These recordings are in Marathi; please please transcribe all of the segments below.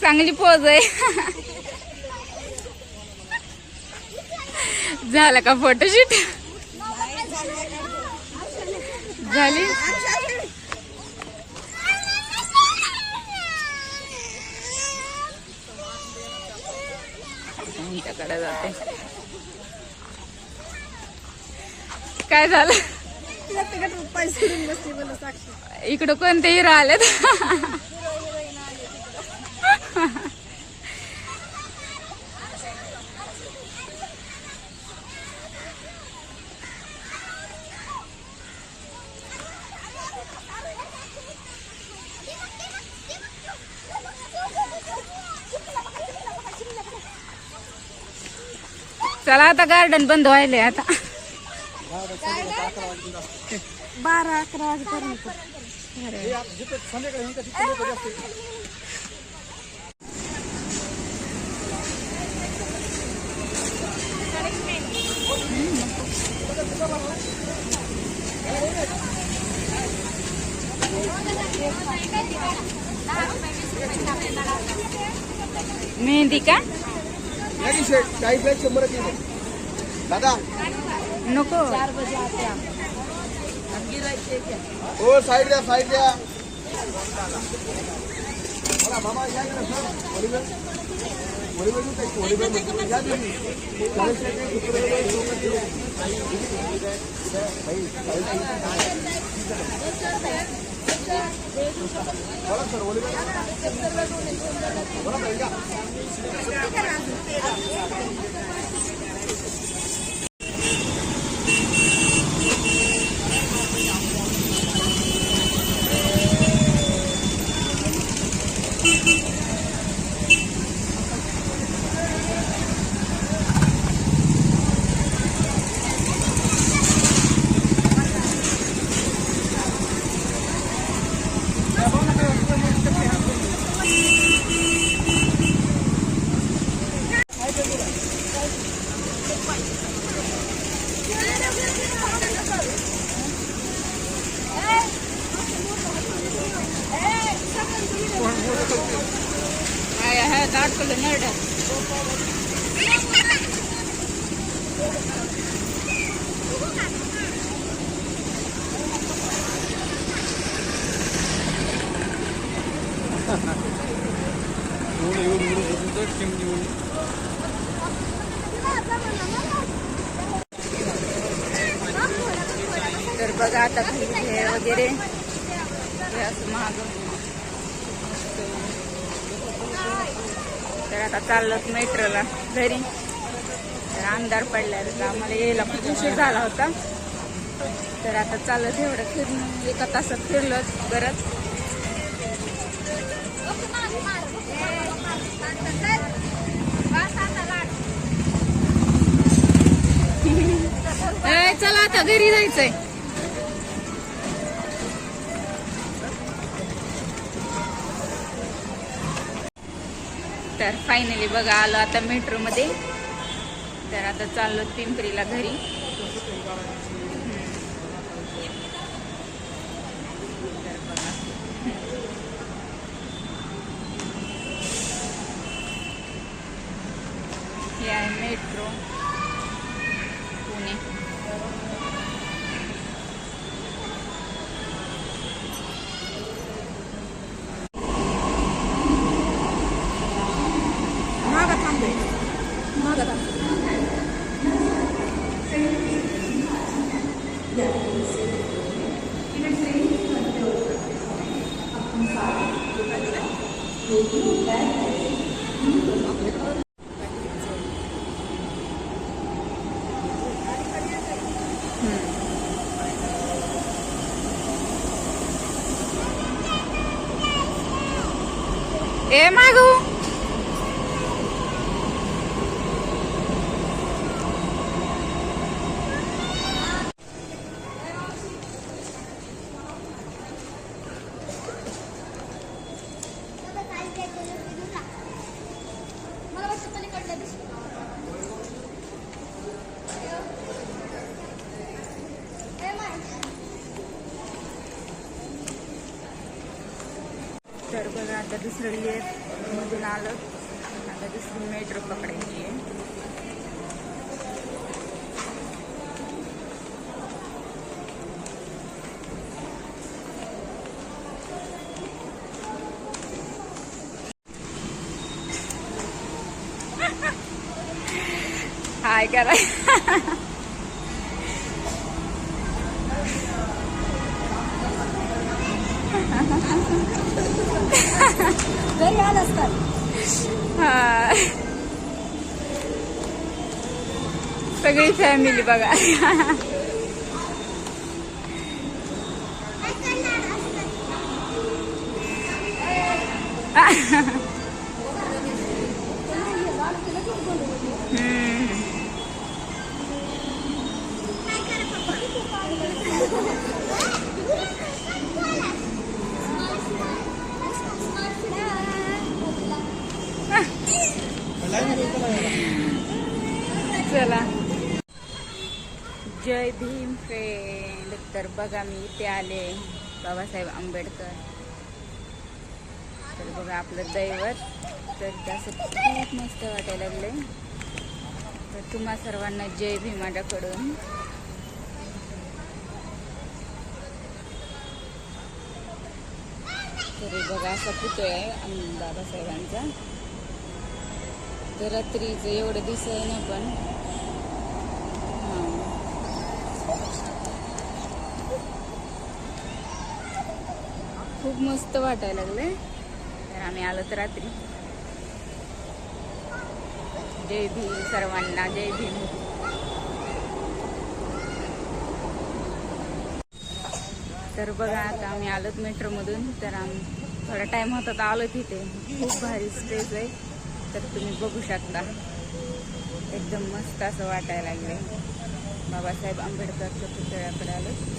चांगली पोज आहे. झाला का फोटोशूट झाली तुमच्याकडे जाते काय झालं? इकडं कोणते हिरो आलेत चला आता गार्डन बंद व्हायले आता. बारा अकरा वाजेपर्यंत. मेहंदी का? दादा शेट चाळीस बॅग शंभर किलो दादा नको हो साईड द्या साईड द्या. बोला, सर. व्हॉलीबॉल. Sir volleyball. बोला सर, या. काय आहे दाखवलं नरड तर बघा आता खाली भेळ वगैरे हे असं महाग तर आता चाललो मेट्रोला घरी. तर अंधार पडला तर आम्हाला यायला खूप उशीर झाला होता. तर आता चालत एवढं फिरणं एका तासात फिरलो गरज चला आता घरी जायचंय. तर फायनली बघा आलो आता मेट्रोमध्ये तर आता चाललो पिंपरीला घरी तर बघा. हे आहे मेट्रो पुणे मागा थांबे मागा थांबे ए मागू आता दुसरं लेर मधून आलं. आता दुसरी मेट्रो पकडायची आहे. हाय करा. घरी आलं असतात हा. सगळी फॅमिली बघा. चला. जय भीम फ्रेंड तर बघा मी इथे आले. बाबासाहेब आंबेडकर. तर बघा आपलं दैवत. तर त्याचं खूप मस्त वाटायला लागले तर तुम्हा सर्वांना जय भीम माझ्याकडून तरी बघा असा पुतळा आहे बाबासाहेबांचा. तर रात्रीचं एवढं दिसत ना पण हां खूप मस्त वाटायला लागले तर आम्ही आलो तर रात्री. जय भीम सर्वांना जय भीम. तर बघा आता आम्ही आलोत मेट्रोमधून. तर आम्ही थोडा टाइम होता तर आलो तिथे. खूप भारी स्पेस आहे. तर तुम्ही बघू शकता. एकदम मस्त असं वाटायला लागलंय. बाबासाहेब आंबेडकरच्या पुतळ्याकडे आलो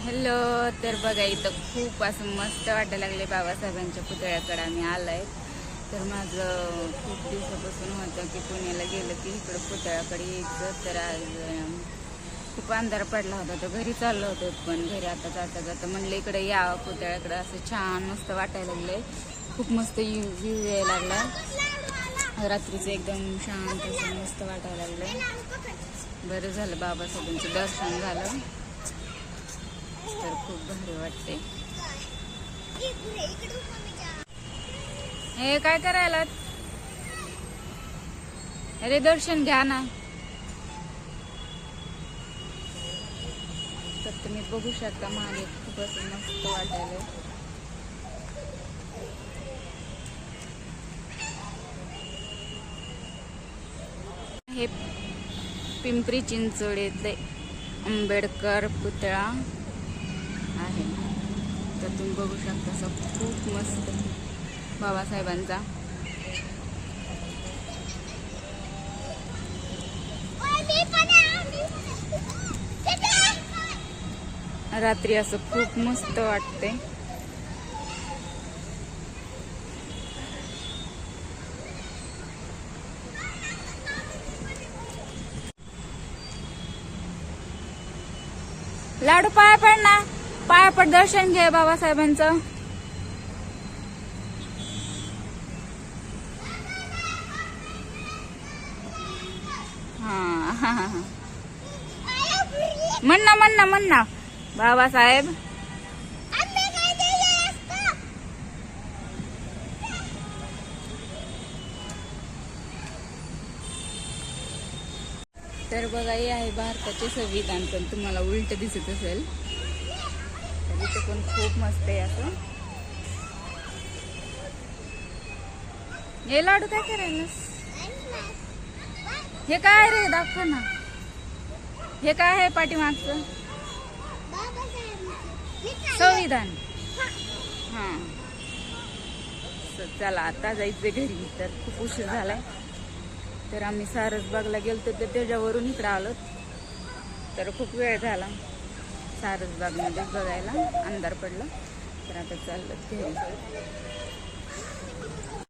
हॅलो तर बघा इथं खूप असं मस्त वाटायला लागले बाबासाहेबांच्या पुतळ्याकडे. आम्ही आलाय. तर माझं खूप दिवसापासून होतं की पुण्याला गेलं की इकडं पुतळ्याकडे यायचं. तर आज खूप अंधार पडला होता तो घरी चाललो होतो पण घरी आता जाता जाता म्हणलं इकडे या पुतळ्याकडे असं छान मस्त वाटायला लागलंय. खूप मस्त व्ह्यू यायला लागला. रात्रीचं एकदम शांत असं मस्त वाटायला लागलंय. बरं झालं बाबासाहेबांचं दर्शन झालं. तर खूप भारी वाटते हे काय करायला अरे दर्शन घ्या ना. तुम्ही बघू शकता मागे खूपच मस्त वाटायला हे पिंपरी चिंचवडीतले आंबेडकर पुतळा आहे. तर तुम्ही बघू शकता असं खूप मस्त बाबासाहेबांचा रात्री असं खूप मस्त वाटते. लाडू पाया पड ना. पाया पड दर्शन घे बाबासाहेबांचं. हा. हा हा हा. म्हण ना म्हण ना म्हण ना बाबासाहेब. तर बघा हे आहे भारताचे संविधान पण तुम्हाला उलट दिसत असेल. तर इथे पण खूप मस्त आहे असं. हे लाडू काय करायला हे काय रे? दाखव ना. हे काय आहे पाठीमागचं? संविधान. हा. चला आता जायचं घरी. तर खूप उशीर झालाय. तर आम्ही सारसबागला गेलतो तर त्याच्यावरून इकडं आलो. तर खूप वेळ झाला. सारसबागमध्ये बघायला अंधार पडला. तर आता चाललं घरी.